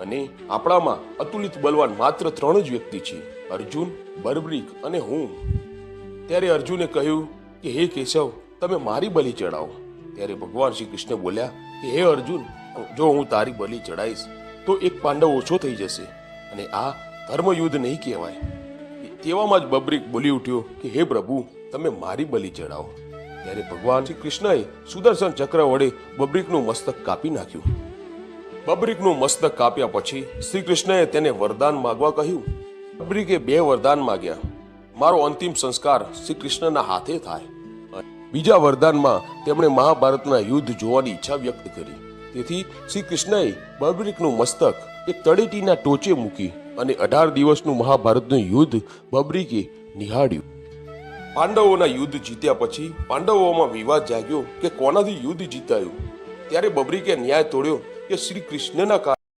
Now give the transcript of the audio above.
અને આપણામાં અતુલિત બલવાન માત્ર ત્રણ જ વ્યક્તિ છે, અર્જુન, બર્બરીક અને હું. ત્યારે અર્જુને કહ્યું કે, હે કેશવ, તમે મારી બલિ ચડાવો ત્યારે ભગવાન શ્રી કૃષ્ણ બોલ્યા કે, હે અર્જુન, જો હું તારી બલિ ચડાઈશ તો એક પાંડવ ઓછો થઈ જશે અને આ ધર્મયુદ્ધ નહીં કહેવાય. તેવામાં જ બબ્રિક બોલી ઉઠ્યો કે, હે પ્રભુ, તમે મારી બલિ ચડાવો ત્યારે ભગવાન શ્રી કૃષ્ણએ સુદર્શન ચક્ર વડે બબ્રિકનું મસ્તક કાપી નાખ્યું. બબ્રીકનું મસ્તક કાપ્યા પછી શ્રી કૃષ્ણએ તેને વરદાન માગવા કહ્યું. બબરીકે બે વરદાન માગ્યા. મારો અંતિમ સંસ્કાર શ્રી કૃષ્ણના હાથે થાય. બીજા વરદાનમાં તેમણે મહાભારતના યુદ્ધ જોવાની ઈચ્છા વ્યક્ત કરી. તેથી શ્રી કૃષ્ણએ બબ્રિકનું મસ્તક એક તળેટીના ટોચે મૂકી અને અઢાર દિવસનું મહાભારતનું યુદ્ધ બબરીકે નિહાળ્યું. પાંડવોના યુદ્ધ જીત્યા પછી પાંડવોમાં વિવાદ જાગ્યો કે કોનાથી યુદ્ધ જીતાયું? ત્યારે બબરીકે ન્યાય તોડ્યો કે શ્રી કૃષ્ણના કારણે